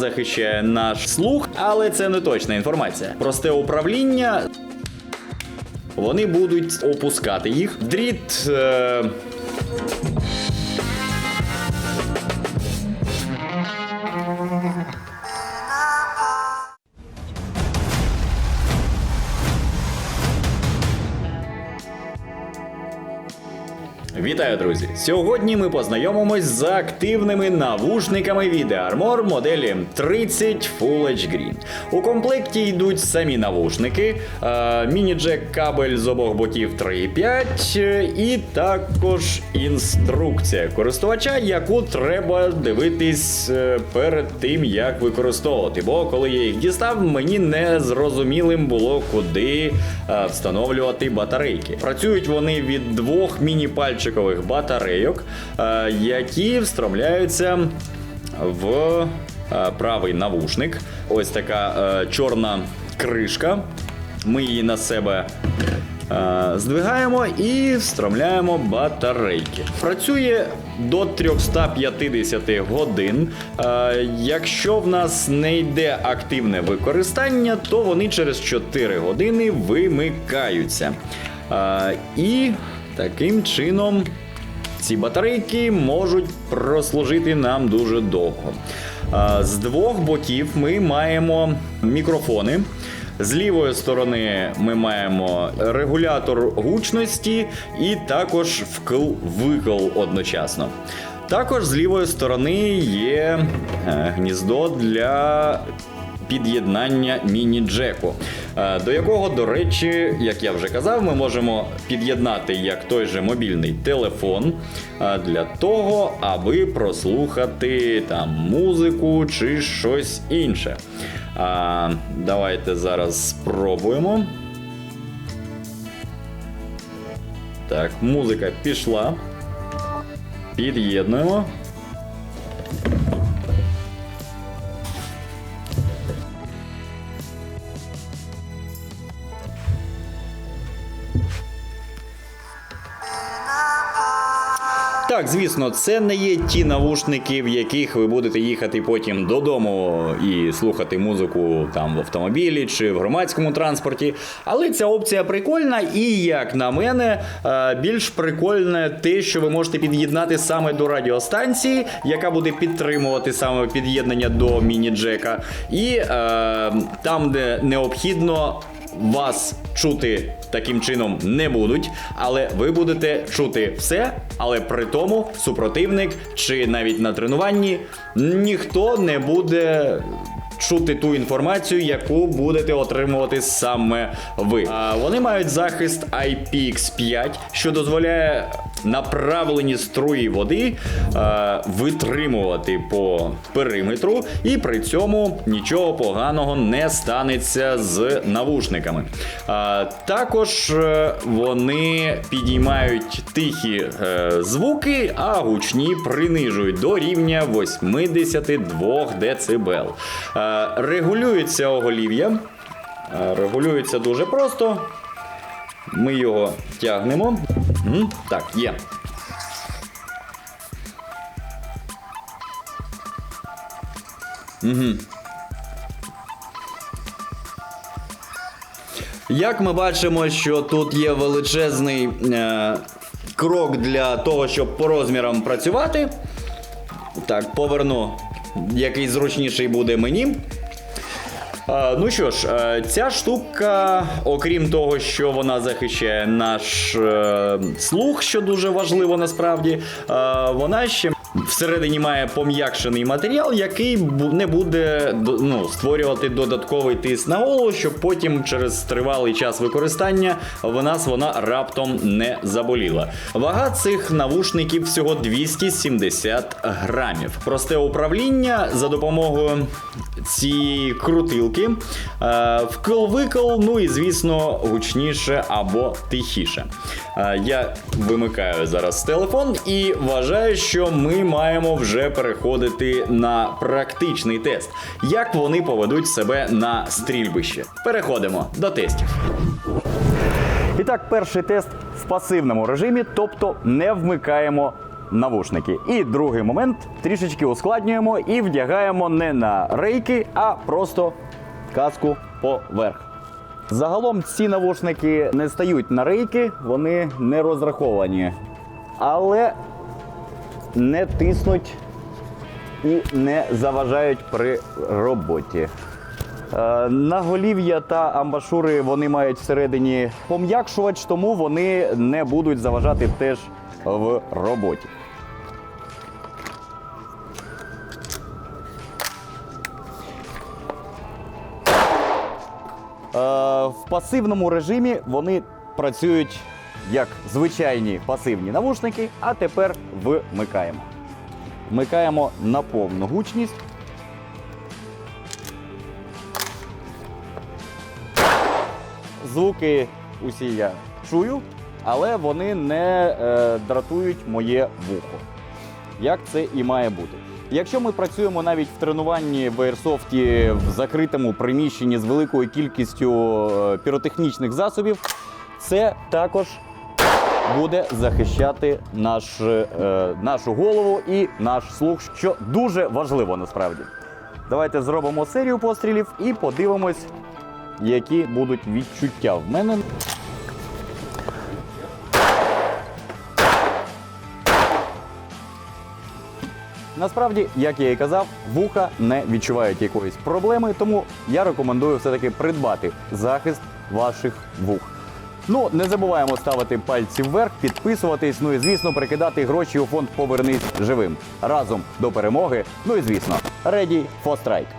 захищає наш слух, але це не точна інформація. Просте управління. Вони будуть опускати їх. Дріт. Е... Вітаю, друзі! Сьогодні ми познайомимось з активними навушниками від Armor моделі 30 Full H Green. У комплекті йдуть самі навушники, е, міні-джек кабель з обох боків 3,5 е, і також інструкція користувача, яку треба дивитись е, перед тим, як використовувати. Бо коли я їх дістав, мені не зрозумілим було, куди встановлювати батарейки. Працюють вони від двох міні-пальчикових батарейок, е, які встромляються в е, правий навушник. Ось така е, чорна кришка. Ми її на себе здвигаємо і встромляємо батарейки. Працює до 350 годин. Якщо в нас не йде активне використання, то вони через 4 години вимикаються. І таким чином ці батарейки можуть прослужити нам дуже довго. З двох боків ми маємо мікрофони. З лівої сторони ми маємо регулятор гучності і також вкл-викл одночасно. Також з лівої сторони є е, гніздо для під'єднання міні-джеку, е, до якого, до речі, як я вже казав, ми можемо під'єднати як той же мобільний телефон е, для того, аби прослухати там музику чи щось інше. А, Давайте зараз спробуємо. Так, музика пішла. Під'єднуємо. Так, звісно, це не є ті навушники, в яких ви будете їхати потім додому і слухати музику там в автомобілі чи в громадському транспорті. Але ця опція прикольна, і як на мене, е, більш прикольне те, що ви можете під'єднати саме до радіостанції, яка буде підтримувати саме під'єднання до міні-джека. І е, там, де необхідно. Вас чути таким чином не будуть, але ви будете чути все, але при тому супротивник чи навіть на тренуванні ніхто не буде. Чути ту інформацію, яку будете отримувати саме ви. А вони мають захист IPX5, що дозволяє направлені струї води е, витримувати по периметру, і при цьому нічого поганого не станеться з навушниками. Е, також е, вони підіймають тихі е, звуки, а гучні принижують до рівня 82 дБ. Е, регулюється оголів'я. Е, Регулюється дуже просто. Ми його тягнемо. Мгм, Так, є. Угу. Як ми бачимо, що тут є величезний е, крок для того, щоб по розмірам працювати. Так, поверну, який зручніший буде мені. Ну що ж, е, ця штука, окрім того, що вона захищає наш е, слух, що дуже важливо насправді, е, вона ще всередині має пом'якшений матеріал, який не буде ну, створювати додатковий тиск на голову, щоб потім через тривалий час використання в нас вона раптом не заболіла. Вага цих навушників всього 270 грамів. Просте управління за допомогою цієї крутилки, е, вкл-викл, ну і звісно, гучніше або тихіше. Е, Я вимикаю зараз телефон і вважаю, що ми маємо вже переходити на практичний тест, як вони поведуть себе на стрільбище. Переходимо до тестів. І так, перший тест в пасивному режимі, тобто не вмикаємо навушники. І другий момент трішечки ускладнюємо і вдягаємо не на рейки, а просто каску поверх. Загалом ці навушники не стають на рейки, вони не розраховані, але не тиснуть і не заважають при роботі. Е, Наголів'я та амбашури вони мають всередині пом'якшувач, тому вони не будуть заважати теж в роботі. Е, В пасивному режимі вони працюють як звичайні пасивні навушники, а тепер вмикаємо. Вмикаємо на повну гучність. Звуки усі я чую, але вони не е, дратують моє вухо. Як це і має бути. Якщо ми працюємо навіть в тренуванні в Airsoft в закритому приміщенні з великою кількістю е, піротехнічних засобів, це також буде захищати наш, е, нашу голову і наш слух, що дуже важливо насправді. Давайте зробимо серію пострілів і подивимось, які будуть відчуття в мене. Насправді, як я і казав, вуха не відчувають якоїсь проблеми, тому я рекомендую все-таки придбати захист ваших вух. Ну, не забуваємо ставити пальці вверх, підписуватись, ну і звісно, прикидати гроші у фонд Повернись живим разом до перемоги. Ну і звісно, ready for strike.